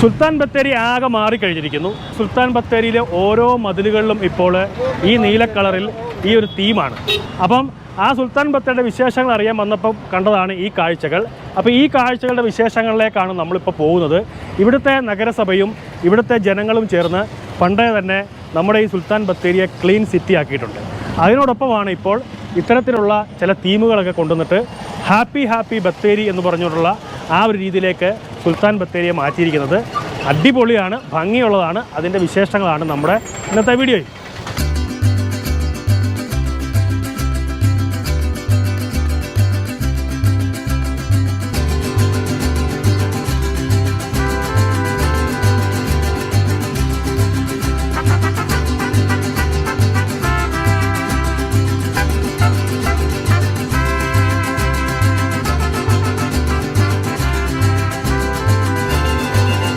സുൽത്താൻ ബത്തേരി ആകെ മാറിക്കഴിഞ്ഞിരിക്കുന്നു. സുൽത്താൻ ബത്തേരിയിലെ ഓരോ മതിലുകളിലും ഇപ്പോൾ ഈ നീല കളറിൽ ഈ ഒരു തീമാണ്. അപ്പം ആ സുൽത്താൻ ബത്തേരിയുടെ വിശേഷങ്ങൾ അറിയാൻ വന്നപ്പോൾ കണ്ടതാണ് ഈ കാഴ്ചകൾ. അപ്പോൾ ഈ കാഴ്ചകളുടെ വിശേഷങ്ങളിലേക്കാണ് നമ്മളിപ്പോൾ പോകുന്നത്. ഇവിടുത്തെ നഗരസഭയും ഇവിടുത്തെ ജനങ്ങളും ചേർന്ന് പണ്ടേ തന്നെ നമ്മുടെ ഈ സുൽത്താൻ ബത്തേരിയെ ക്ലീൻ സിറ്റി ആക്കിയിട്ടുണ്ട്. അതിനോടൊപ്പമാണ് ഇപ്പോൾ ഇത്തരത്തിലുള്ള ചില തീമുകളൊക്കെ കൊണ്ടുവന്നിട്ട് ഹാപ്പി ഹാപ്പി ബത്തേരി എന്ന് പറഞ്ഞുകൊണ്ടുള്ള ആ ഒരു രീതിയിലേക്ക് സുൽത്താൻ ബത്തേരിയെ മാറ്റിയിരിക്കുന്നത്. അടിപൊളിയാണ് ഭംഗിയുള്ളതാണ് അതിന്റെ വിശേഷങ്ങളാണ് നമ്മുടെ ഇന്നത്തെ വീഡിയോയിൽ.